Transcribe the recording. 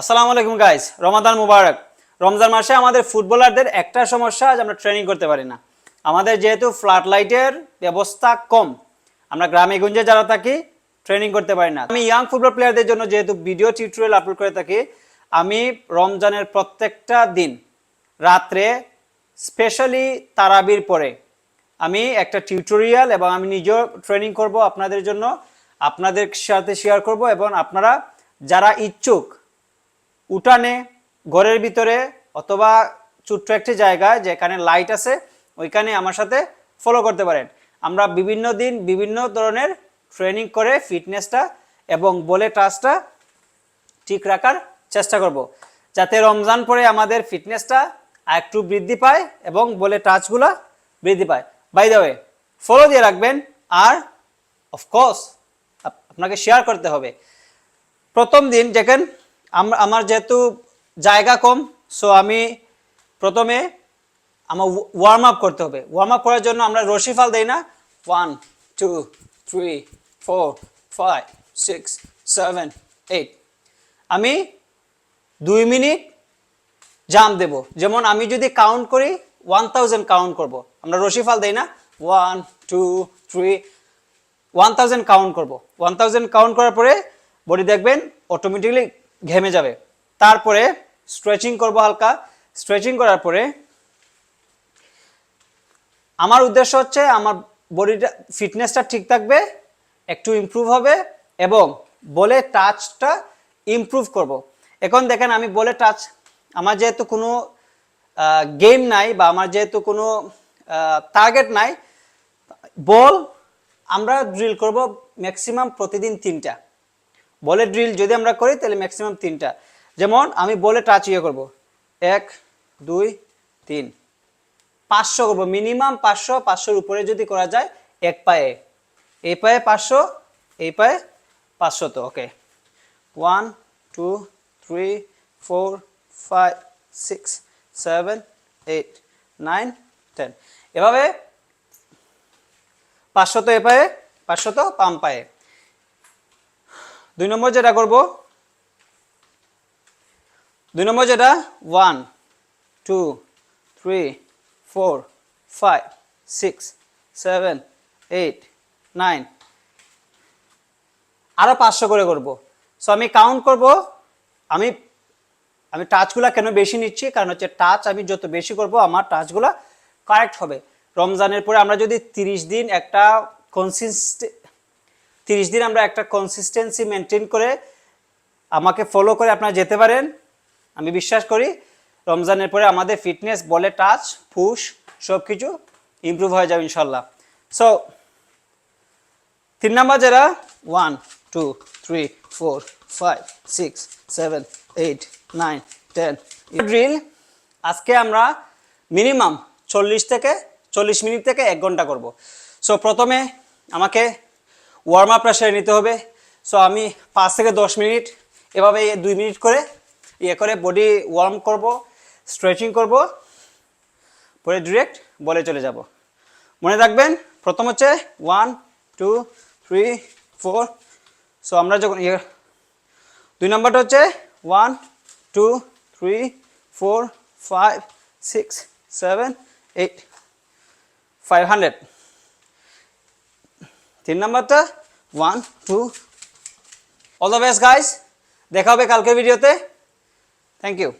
আসসালামু আলাইকুম গাইস রমাদান মুবারক। রমজান মাসে আমাদের ফুটবলারদের একটা সমস্যা, আজ আমরা ট্রেনিং করতে পারি না। আমাদের যেহেতু ফ্লাড লাইটের ব্যবস্থা কম, আমরা গ্রামে গঞ্জে যারা থাকি ট্রেনিং করতে পারি না। আমি ইয়াং ফুটবল প্লেয়ারদের জন্য যেহেতু ভিডিও টিউটোরিয়াল আপলোড করে থাকি, আমি রমজানের প্রত্যেকটা দিন, রাত্রে স্পেশালি তারাবির পরে, আমি একটা টিউটোরিয়াল এবং আমি নিজেও ট্রেনিং করব আপনাদের জন্য, আপনাদের সাথে শেয়ার করব এবং আপনারা যারা ইচ্ছুক উঠানে, ঘরের ভিতরে অথবা ছোট্ট একটি জায়গায় যেখানে লাইট আছে, ওইখানে আমার সাথে ফলো করতে পারেন। আমরা বিভিন্ন দিন বিভিন্ন ধরনের ট্রেনিং করে ফিটনেসটা এবং বলে টাচটা ঠিক রাখার চেষ্টা করব। যাতে রমজান পরে আমাদের ফিটনেসটা একটু বৃদ্ধি পায় এবং বলে টাচগুলো বৃদ্ধি পায়। বাই দ্য ওয়ে ফলো দিয়ে রাখবেন আর অফকোর্স আপনাকে শেয়ার করতে হবে। প্রথম দিন আম- আমার যেহেতু জায়গা কম সো আমি প্রথমে আমার ওয়ার্ম আপ করতে হবে। ওয়ার্ম আপ করার জন্য আমরা রশি ফাল দেই না। One two three four five six seven eight আমি দুই মিনিট জাম্প দেব। যেমন আমি যদি কাউন্ট করি ওয়ান থাউজেন্ড কাউন্ট করব। আমরা রশি ফাল দেই না। One two three one thousand count করব। ওয়ান থাউজেন্ড কাউন্ট করার পরে বডি দেখবেন অটোমেটিকলি ঘেমে যাবে। তারপরে স্ট্রেচিং করব হালকা। স্ট্রেচিং করার পরে আমার উদ্দেশ্য হচ্ছে আমার বডিটা ফিটনেসটা ঠিক থাকবে, একটু ইমপ্রুভ হবে এবং বলে টাচটা ইমপ্রুভ করব। এখন দেখেন আমি বলে টাচ আমার যেহেতু কোনো গেম নাই বা আমার যেহেতু কোনো টার্গেট নাই, বল আমরা ড্রিল করব ম্যাক্সিমাম প্রতিদিন তিনটা। বলে ড্রিল যদি আমরা করি, তাহলে ম্যাক্সিমাম তিনটা। যেমন আমি বলে টাচ ইয়ে করব। এক, দুই, তিন। পাঁচশো করব। মিনিমাম পাঁচশো, পাঁচশোর উপরে যদি করা যায়, এক পায়ে। এই পায়ে পাঁচশো এই পায়ে পাঁচশো তো okay one two three four five six seven eight nine ten এভাবে পাঁচশো তো এ পায়ে, পাঁচশো তো পাম পায়ে। দুই নম্বর যেটা করব? দুই নম্বর যেটা? One two three four five six seven eight nine আরও পাঁচশো করে করব। সো আমি কাউন্ট করব। আমি আমি টাচগুলা কেন বেশি নিচ্ছি? কারণ হচ্ছে টাচ আমি যত বেশি করব, আমার টাচগুলা কারেক্ট হবে। রমজানের পরে আমরা যদি তিরিশ দিন একটা কনসিস্ট তিরিশ দিন আমরা একটা কনসিস্টেন্সি মেনটেন করে আমাকে ফলো করে আপনারা যেতে পারেন। আমি বিশ্বাস করি রমজানের পরে আমাদের ফিটনেস বলে টাচ ফুস সব কিছু ইমপ্রুভ হয়ে যাবে ইনশাল্লাহ সো তিন নাম্বার যারা one two three four five six seven eight nine ten drill আজকে আমরা মিনিমাম চল্লিশ থেকে, চল্লিশ মিনিট থেকে এক ঘণ্টা করব। সো প্রথমে আমাকে ওয়ার্ম আপ প্রেশারে নিতে হবে। সো আমি পাঁচ থেকে দশ মিনিট এভাবে দুই মিনিট করে ইয়ে করে বডি ওয়ার্ম করব স্ট্রেচিং করব পরে ডিরেক্ট বলে চলে যাব। মনে রাখবেন, প্রথম হচ্ছে one two three four so আমরা যখন ইয়ে দুই নম্বরটা হচ্ছে one two three four five six seven eight five hundred তিন নম্বরটা one two all the best guys দেখা হবে কালকের ভিডিওতে থ্যাংক ইউ